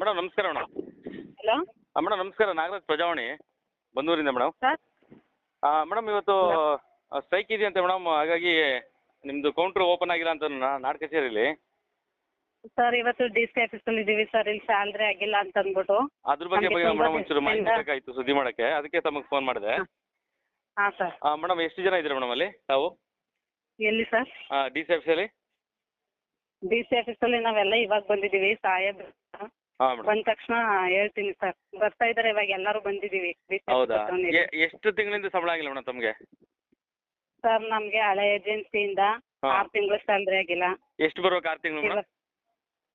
Madam ನಮಸ್ಕಾರ madam. Hello. Madam ನಮಸ್ಕಾರ ನಾಗರಾಜ್ ಪ್ರಜಾವಾಣಿ ಬಂದೂರಿಂದ ಮೇಡಮ್. ಸರ್. ಮೇಡಮ್ ಇವತ್ತು ಸ್ಟ್ರೈಕ್ ಇದೆಯಂತೆ ಮೇಡಮ್ ಹಾಗಾಗಿ ನಿಮ್ದು ಕೌಂಟರ್ ಓಪನ್ ಆಗಿಲ್ಲ ಅಂತ ನಾಡ್ ಕಚೇರಿಲಿ. ಸರ್ ಇವತ್ತು ಡಿ ಸಿ ಆಫೀಸಲ್ಲಿ ಇದ್ದೀವಿ ಸರ್ ಇಲ್ಲಿ ಸ್ಯಾಲ್ರಿ ಆಗಿಲ್ಲ ಅಂತ ಅಂದ್ಬಿಟ್ಟು. ಅದ್ರ ಬಗ್ಗೆ ಮೇಡಮ್ ಒಂಚೂರು ಮಾಹಿತಿ ಬೇಕಾಗಿತ್ತು ಸುದ್ದಿ ಮಾಡಕ್ಕೆ ಅದಕ್ಕೆ ತಮಗೆ ಫೋನ್ ಮಾಡಿದೆ. ಹಾಂ. ಸರ್. ಮೇಡಮ್ ಎಷ್ಟು ಜನ ಇದ್ದೀರಾ ಮೇಡಮ್ ಅಲ್ಲಿ ತಾವು? ಎಲ್ಲಿ ಸರ್? ಡಿ ಸಿ ಆಫೀಸಲ್ಲಿ ಡಿ ಸಿ ಆಫೀಸಲ್ಲಿ ನಾವೆಲ್ಲ ಇವಾಗ ಬಂದಿದ್ದೀವಿ ಸಾಹೇಬ್ ಹಾಂ ಮೇಡಮ್ ಬಂದ ತಕ್ಷಣ ಹೇಳ್ತೀನಿ ಸರ್. ಬರ್ತಾ ಇದಾರೆ ಇವಾಗ ಎಲ್ಲರೂ ಬಂದಿದೀವಿ ಹೌದಾ? ಎ- ಎಷ್ಟು ತಿಂಗಳಿಂದ ಸಂಬಳ ಆಗಿಲ್ಲ ಮೇಡಮ್ ತಮಗೆ? ಸರ್ ನಮಗೆ ಹಳೆ ಏಜೆನ್ಸಿಯಿಂದ ಹಾ. ಆರ್ ತಿಂಗಳು ಸ್ಯಾಲ್ರಿ ಆಗಿಲ್ಲ. ಎಷ್ಟು ಬರ್ಬೇಕು ಆರ್ ತಿಂಗಳು ಮೇಡಮ್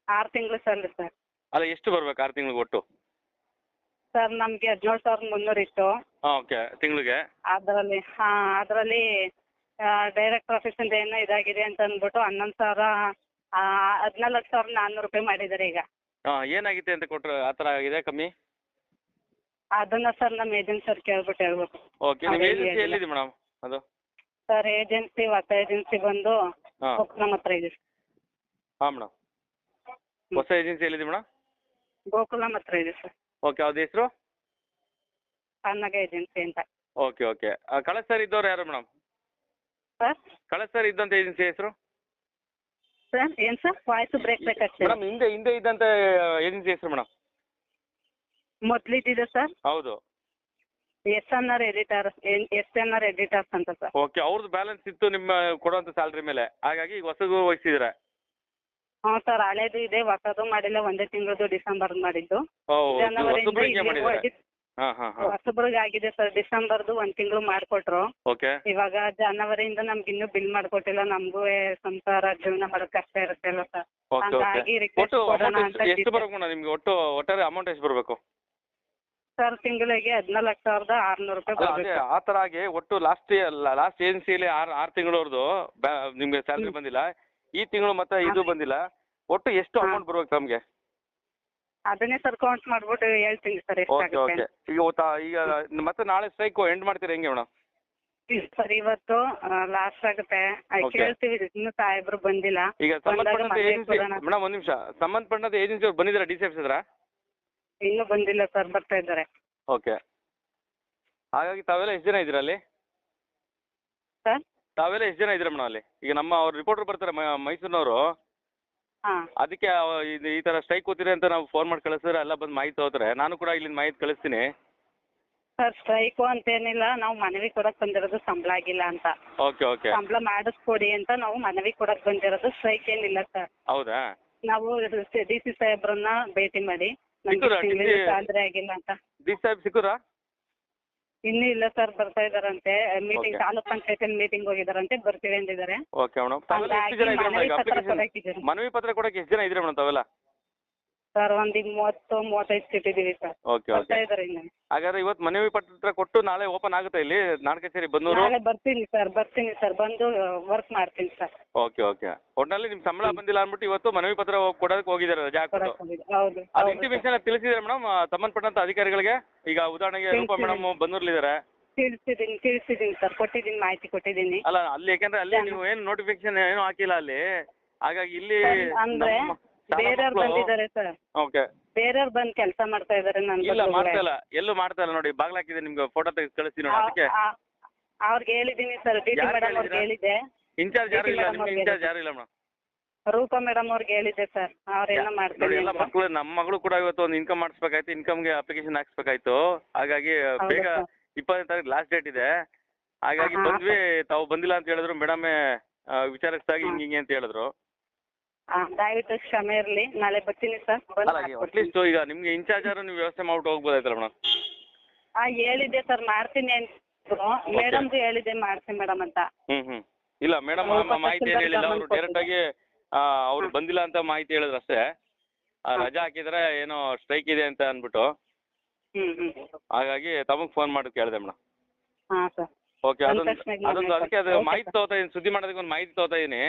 ಆರು ತಿಂಗಳು ಸ್ಯಾಲ್ರಿ ಸರ್. ಅಲ್ಲ ಎಷ್ಟು ಬರ್ಬೇಕು ಆರ್ ತಿಂಗಳಿಗೆ ಒಟ್ಟು? ಸರ್ ನಮಗೆ ಹದಿನೇಳು ಸಾವಿರದ ಮುನ್ನೂರು ಇತ್ತು. ಹಾಂ ಓಕೆ. ತಿಂಗಳಿಗೆ? ಅದರಲ್ಲಿ ಹಾ ಅದರಲ್ಲಿ ಡೈರೆಕ್ಟರ್ ಇಂದ ಏನೋ ಇದಾಗಿದೆ ಅಂತ ಅಂದ್ಬಿಟ್ಟು ಹನ್ನೊಂದು ಸಾವಿರ ಹದಿನಾಲ್ಕು ಸಾವಿರದ ನಾನ್ನೂರು ರೂಪಾಯಿ ಮಾಡಿದ್ದಾರೆ ಈಗ. ಹಾಂ ಏನಾಗಿದೆ ಅಂತ ಕೊಟ್ಟರೆ ಆ ಥರ ಆಗಿದೆ ಕಮ್ಮಿ? ಅದನ್ನ ಸರ್ ನಮ್ಮ ಏಜೆನ್ಸಿ ಸರ್ ಕೇಳ್ಬಿಟ್ಟು ಹೇಳ್ಬೇಕು. ಓಕೆ ನಿಮ್ಮ ಏಜೆನ್ಸಿ ಹೇಳಿಲ್ಲ. ಎಲ್ಲಿದೆ ಮೇಡಮ್ ಅದು? ಸರ್ ಏಜೆನ್ಸಿ ಹೊಸ ಏಜೆನ್ಸಿ ಬಂದು ಹಾಂ. ನಮ್ಮ ಹತ್ರ ಇದೆ. ಹಾಂ ಮೇಡಮ್. ಹೊಸ ಏಜೆನ್ಸಿ ಎಲ್ಲಿದೆ ಮೇಡಮ್? ಗೋಕುಲಂ ಹತ್ರ ಇದೆ ಸರ್. ಓಕೆ ಅವ್ರ ಹೆಸರು? ಅನ್ನಗ ಏಜೆನ್ಸಿ ಅಂತ. ಓಕೆ ಓಕೆ ಕಳೆದ ಸರ್ ಇದ್ದವ್ರು ಯಾರು ಮೇಡಮ್? ಸರ್? ಕಳೆದ ಸರ್ ಇದ್ದಂಥ ಏಜೆನ್ಸಿ ಹೆಸರು? ಸರ್ ಏನು ಸರ್ ವಾಯ್ಸು ಬ್ರೇಕ್ ಬ್ರೇಕ್ ಆಗ್ತದೆ ಮೇಡಮ್ ಹಿಂದೆ ಹಿಂದೆ ಇದ್ದಂತ ಏಜೆನ್ಸಿ ಹೆಸರು ಮೇಡಮ್ ಮೊದ್ಲಿದ್ದಿದೆ ಸರ್ ಹೌದು. S N R editor S N R editors ಅಂತ ಸರ್ ಓಕೆ ಅವ್ರದ್ದು ಬ್ಯಾಲೆನ್ಸ್ ಇತ್ತು ನಿಮ್ಮ ಕೊಡುವಂತ ಸ್ಯಾಲ್ರಿ ಮೇಲೆ. ಹಾಗಾಗಿ ಈಗ ಹೊಸದು ವಹಿಸಿದ್ರೆ ಹ್ಞೂ ಸರ್ ಹಳೇದು ಇದೆ ಹೊಸದು ಮಾಡಿಲ್ಲ ಒಂದೇ ತಿಂಗಳದು ಡಿಸೆಂಬರ್ ಮಾಡಿದ್ದು. ಓ ಮಾಡಿದ್ದಾರೆ? ಹಾಂ ಹಾ ಹಾ. ಹೊಸಬ್ರಿಗೆ ಆಗಿದೆ ಸರ್ ಡಿಸೆಂಬರ್ದು ಒಂದ್ ತಿಂಗಳು ಮಾಡ್ಕೊಟ್ರು. ಓಕೆ. ಇವಾಗ ಜನವರಿಯಿಂದ ನಮ್ಗೆ ಇನ್ನೂ ಬಿಲ್ ಮಾಡ್ಕೊಟ್ಟಿಲ್ಲ ನಮಗೂ ಸಂಸಾರ ಜೀವನ ಮಾಡೋದು ಕಷ್ಟ ಇರತ್ತೆ ಸರ್? ಓಕೆ ಹಂಗಾಗಿ ಓಕೆ ರಿಕ್ವೆಸ್ಟ್ ಒಟ್ಟು ಕೊಡೋಣ ಅಮೌಂಟ್ ಅಂತ ಎಷ್ಟು ಬರಬೇಕು ಮೇಡಮ್ ನಿಮಗೆ? ಒಟ್ಟು ಒಟ್ಟಾರೆ ಅಮೌಂಟ್ ಎಷ್ಟು ಬರಬೇಕು? ಸರ್ ತಿಂಗಳಿಗೆ ಹದಿನಾಲ್ಕು ಸಾವಿರದ ಆರುನೂರು ರೂಪಾಯಿ ಅಲ್ಲ ಅದೇ ಬರಬೇಕು. ಆ ತರ ಆಗಿ ಒಟ್ಟು ಲಾಸ್ಟ್ ಲಾಸ್ಟ್ ಏಜೆನ್ಸಿಯಲ್ಲಿ ಆರು ಆರು ತಿಂಗಳವ್ರದ್ದು ನಿಮಗೆ ಸ್ಯಾಲ್ರಿ. ಬಂದಿಲ್ಲ. ಈ ತಿಂಗಳು ಮತ್ತೆ ಇದು ಬಂದಿಲ್ಲ. ಒಟ್ಟು ಎಷ್ಟು ಹಾ. ಅಮೌಂಟ್ ಬರ್ಬೇಕು ನಮಗೆ? ಅದನ್ನೇ ಸರ್ ಕೌಂಟ್ ಮಾಡ್ಬಿಟ್ಟು ಹೇಳ್ತೀನಿ ಸರ್ ಎಷ್ಟು ಎಷ್ಟಾಗುತ್ತೆ ಓಕೆ ಈಗ ಈಗ ಮತ್ತೆ ನಾಳೆ ಸ್ಟ್ರೈಕ್ ಎಂಡ್ ಮಾಡ್ತೀರಾ ಹೆಂಗೆ ಮೇಡಮ್? ಸರ್ ಇವತ್ತು ಲಾಸ್ಟ್ ಆಗುತ್ತೆ. ಅದ್ Okay. ಕೇಳ್ತೀವಿ ಇನ್ನು ಸಾಹೇಬ್ರು ಬಂದಿಲ್ಲ. ಈಗ ಬಂದಾಗ ಸಂಬಂಧಪಟ್ಟಂತ ಮನೆಗೆ ಏಜೆನ್ಸಿ ಕೊಡೋಣ. ಮೇಡಮ್ ಒಂದು ನಿಮಿಷ. ಸಂಬಂಧಪಟ್ಟಂತ ಏಜೆನ್ಸಿ ಅವ್ರು ಬಂದಿದ್ದೀರಾ ಡಿ ಸಿ ಹತ್ರ? ಇನ್ನೂ ಬಂದಿಲ್ಲ ಸರ್ ಬರ್ತಾ ಇದ್ದಾರೆ. ಓಕೆ ಹಾಗಾಗಿ ತಾವೆಲ್ಲ ಎಷ್ಟು ಜನ ಇದ್ದೀರಾ ಅಲ್ಲಿ? ಸರ್ ತಾವೆಲ್ಲ ಎಷ್ಟು ಜನ ಇದ್ದೀರಾ ಮೇಡಮ್ ಅಲ್ಲಿ? ಈಗ ನಮ್ಮ ಅವ್ರು ರಿಪೋರ್ಟರ್ ಬರ್ತಾರೆ ಮೈಸೂರಿನವರು. ಹಾಂ. ಅದಕ್ಕೆ ಇದು ಈ ತರ ಸ್ಟ್ರೈಕ್ ಕೂತಿದೆ ಅಂತ ನಾವು ಫೋನ್ ಮಾಡಿ ಕಳಿಸಿದ್ರೆ ಎಲ್ಲ ಬಂದು ಮಾಹಿತಿ ಹೋದ್ರೆ ನಾನು ಕೂಡ ಇಲ್ಲಿಂದ ಮಾಹಿತಿ ಕಳಿಸ್ತೀನಿ. ಸರ್ ಸ್ಟ್ರೈಕು ಅಂತೇನಿಲ್ಲ ನಾವು ಮನವಿ ಕೊಡಕ್ ಬಂದಿರೋದು ಸಂಬಳ ಆಗಿಲ್ಲ ಅಂತ. ಓಕೆ ಓಕೆ ಸಂಬಳ ಮಾಡಿಸ್ಕೊಡಿ ಅಂತ ನಾವು ಮನವಿ ಕೊಡಕ್ ಬಂದಿರೋದು ಸ್ಟ್ರೈಕ್ ಏನಿಲ್ಲ ಸರ್. ಹೌದಾ? ನಾವು ಡಿ ಸಿ ಸಾಹೇಬ್ರನ್ನ ಭೇಟಿ ಮಾಡಿ. ನಮ್ಗೆ? ತಿಂಗಳಿಗೆ ಆಗಿಲ್ಲ ಅಂತ. ಡಿ ಸಾಹೇಬ್ ಸಿಕ್ಕುರಾ ಇನ್ನೂ ಇಲ್ಲ ಸರ್ ಬರ್ತಾ ಇದಾರಂತೆ meeting Okay. Taluk panchayat meeting ಹೋಗಿದಾರಂತೆ ಬರ್ತೀವಿ ಅಂದಿದ್ದಾರೆ. ಓಕೆ ಮೇಡಮ್ ತಾವೆಲ್ಲ ಎಷ್ಟು ಪತ್ರ ಮನವಿ ಪತ್ರ ಕೊಡಕ್ಕೆ ಎಷ್ಟು ಜನ ಇದ್ರಿ ಮೇಡಮ್ ತಾವೆಲ್ಲ? ಸರ್ ಒಂದು ಮೂವತ್ತು ಮೂವತ್ತೈದು ಸೀಟ್ ಇದ್ದೀವಿ ಸರ್. ಓಕೆ ಬರ್ತಾ ಓಕೆ ಇದಾರೆ ಇನ್ನು. ಹಾಗಾದ್ರೆ ಇವತ್ತು ಮನವಿ ಪತ್ರ ಕೊಟ್ಟು ನಾಳೆ ಓಪನ್ ಆಗುತ್ತೆ ಇಲ್ಲಿ ನಾಡ್ ಕಚೇರಿ ಬನ್ನೂರು ನಾಳೆ ಬರ್ತೀನಿ ಸರ್ ಬರ್ತೀನಿ ಸರ್ ಬಂದು ವರ್ಕ್ ಮಾಡ್ತೀನಿ ಸರ್. ಓಕೆ ಓಕೆ ಒಟ್ಟಿನಲ್ಲಿ ನಿಮ್ ಸಂಬಳ ಬಂದಿಲ್ಲ ಅಂದ್ಬಿಟ್ಟು ಇವತ್ತು ಮನವಿ ಪತ್ರ ಕೊಡೋದಕ್ಕೆ ಹೋಗಿದ್ದಾರೆ ಜಾಗ ಹಾಕ್ಬಿಟ್ಟು ಕೊಡಕ್ ಹೋಗಿದ್ದೆ. ಹೌದು ಅದು ಹೌದು ಇಂಟಿಮೇಷನ್ ತಿಳಿಸಿದ್ದಾರೆ ಮೇಡಮ್ ಸಂಬಂಧಪಟ್ಟಂತ ಅಧಿಕಾರಿಗಳಿಗೆ? ಈಗ ಉದಾಹರಣೆಗೆ ರೂಪ. ಮೇಡಮ್ ಬಂದೂರ್ಲಿದ್ದಾರೆ ತಿಳಿಸಿದ್ದೀನಿ ತಿಳಿಸಿದ್ದೀನಿ ಸರ್ ಕೊಟ್ಟಿದ್ದೀನಿ ಮಾಹಿತಿ ಕೊಟ್ಟಿದ್ದೀನಿ ಅಲ್ಲ ಅಲ್ಲಿ ಯಾಕಂದ್ರೆ ಅಲ್ಲಿ ನೀವು ಏನು ನೋಟಿಫಿಕೇಶನ್ ಏನು ಹಾಕಿಲ್ಲ ಅಲ್ಲಿ. ಹಾಗಾಗಿ ಇಲ್ಲಿ ಅಂದ್ರೆ ನಮ್ಮ ಬೇರೆಯವ್ರು ಬಂದಿದ್ದಾರೆ ಸರ್. ಓಕೆ. ಬೇರೆಯವ್ರು ಬಂದು ಕೆಲಸ ಮಾಡ್ತಾ ಇದ್ದಾರೆ ನನ್ನ ಇಲ್ಲ ಮಾಡ್ತಾ ಇಲ್ಲ. ಎಲ್ಲೂ ಮಾಡ್ತಾ ಇಲ್ಲ ನೋಡಿ ಬಾಗ್ಲ ಹಾಕಿದೆ ನಿಮ್ಗೆ ಫೋಟೋ ತೆಗೆದು ಕಳಿಸ್ತೀನಿ ನೋಡಿ ಅದಕ್ಕೆ. ಅವ್ರಿಗೆ ಹೇಳಿದ್ದೀನಿ ಸರ್ ಡಿ ಟಿ ಯಾರ್ಗ್ ಮೇಡಮ್ ಅವ್ರಿಗೆ? ಹೇಳಿದ್ದೆ. ಇನ್ಚಾರ್ಜ್ ಯಾರು ಇಲ್ಲ ನಿಮ್ಗೆ ಇನ್ಚಾರ್ಜ್ ಯಾರು ಇಲ್ಲ ಮೇಡಮ್? ರೂಪ ಮೇಡಮ್ ಅವ್ರಿಗೆ ಹೇಳಿದ್ದೆ ಸರ್ ಅವ್ರೆಲ್ಲ ನೋಡಿ ಮಾಡ್ತೀನಿ ಎಲ್ಲ. ಮಕ್ಕಳು ನಮ್ಮ ಮಗಳು ಕೂಡ ಇವತ್ತು ಒಂದು ಇನ್ಕಮ್ ಮಾಡಿಸ್ಬೇಕಾಯ್ತು ಇನ್ಕಮ್ಗೆ ಅಪ್ಲಿಕೇಶನ್ ಹಾಕ್ಸ್ಬೇಕಾಯ್ತು. ಹಾಗಾಗಿ ಹೌದಾ ಬೇಗ ಸರ್? ಇಪ್ಪತ್ತನೇ ತಾರೀಕು ಲಾಸ್ಟ್ ಡೇಟ್ ಇದೆ. ಹಾಗಾಗಿ ಆಹಾ. ಬಂದ್ವಿ ತಾವು ಬಂದಿಲ್ಲ ಅಂತ ಹೇಳಿದ್ರು ಮೇಡಮ್ ವಿಚಾರಿಸಿದಾಗ ಹಿಂಗೆ ಹಿಂಗೆ ಅಂತ ಹೇಳಿದ್ರು. ದಯವಿಟ್ಟು ಕ್ಷಮೆ ಇರಲಿ. ನಾಳೆ ಬರ್ತೀನಿ ಸರ್. ಬಂದು ಅಲ್ಲ ಹಾಕ್ಕೊಡ್ತೀನಿ. ಅಟ್ಲೀಸ್ಟ್ ಈಗ ನಿಮ್ಗೆ ಇನ್ಚಾರ್ಜ್ ಆದ್ರೂ ನೀವು ವ್ಯವಸ್ಥೆ ಮಾಡ್ಬಿಟ್ಟು ಹೋಗ್ಬೋದಾಯ್ತಲ್ಲ ಮೇಡಮ್? ಆ ಹೇಳಿದ್ದೆ ಸರ್ ಮಾಡ್ತೀನಿ ಅಂದ್ರು. ಮೇಡಮ್ಗೂ ಹೇಳಿದ್ದೆ ಮಾಡ್ತೀನಿ ಮೇಡಮ್ ಅಂತ. ಹ್ಮ್ ಹ್ಮ್. ಇಲ್ಲ ಮೇಡಮ್ ಸ್ವಲ್ಪ ಮಾಹಿತಿ ಏನು ಹೇಳಿಲ್ಲ ಅವರು ಗಮನ ಡೈರೆಕ್ಟ್ ಆಗಿ ಅವ್ರು ಬಂದಿಲ್ಲ ಅಂತ ಮಾಹಿತಿ ಹೇಳಿದ್ರು ಅಷ್ಟೇ. ಆ, ರಜಾ ಹಾಕಿದ್ರೆ ಏನೋ ಸ್ಟ್ರೈಕ್ ಇದೆ ಅಂತ ಅಂದ್ಬಿಟ್ಟು. ಹ್ಮ್ ಹ್ಮ್. ಹಾಗಾಗಿ ತಮಗ್ ಫೋನ್ ಮಾಡಿ ಕೇಳಿದೆ ಮೇಡಮ್. ಹಾಂ ಸರ್. ಓಕೆ ಅದೊಂದು ಅದೊಂದು ಅದಕ್ಕೆ ಅದು ಮಾಹಿತಿ ತಗೋತಾ ಇದೀನಿ ಸುದ್ದಿ ಮಾಡೋದಕ್ಕೆ ಒಂದು ಮಾಹಿತಿ ತಗೋತಾ ಇದೀನಿ.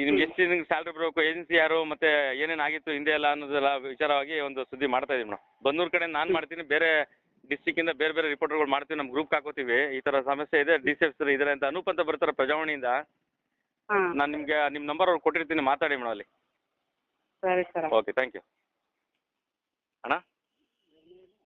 ಈಗ ನಿಮ್ಗೆ ಎಷ್ಟು ನಿಮ್ಗೆ ಸ್ಯಾಲ್ರಿ ಬರಬೇಕು ಏಜೆನ್ಸಿ ಯಾರು ಮತ್ತೆ ಏನೇನು ಆಗಿತ್ತು ಹಿಂದೆ ಎಲ್ಲ ಅನ್ನೋದೆಲ್ಲ ವಿಚಾರವಾಗಿ ಒಂದು ಸುದ್ದಿ ಮಾಡ್ತಾ ಇದೀನಿ ಮೇಡಮ್. ಬನ್ನೂರು ಕಡೆ ನಾನು ಮಾಡ್ತೀನಿ ಬೇರೆ ಡಿಸ್ಟಿಕ್ಕಿಂದ ಬೇರೆ ಬೇರೆ ರಿಪೋರ್ಟರ್ಗಳು ಮಾಡ್ತೀವಿ ನಮ್ಮ ಗ್ರೂಪ್ ಹಾಕೋತೀವಿ. ಈ ತರ ಸಮಸ್ಯೆ ಇದೆ ಡಿ ಸಿ ಎಫ್ ಇದ್ದಾರೆ ಅಂತ. ಅನೂಪ್ ಅಂತ ಬರ್ತಾರೆ ಪ್ರಜಾವಾಣಿಯಿಂದ. ನಾನು ನಿಮಗೆ ನಿಮ್ಮ ನಂಬರ್ ಅವ್ರು ಕೊಟ್ಟಿರ್ತೀನಿ ಮಾತಾಡಿ ಮೇಡಮ್ ಅಲ್ಲಿ. ಸರಿ ಸರ್. ಓಕೆ ಥ್ಯಾಂಕ್ ಯು ಅಣ್ಣ?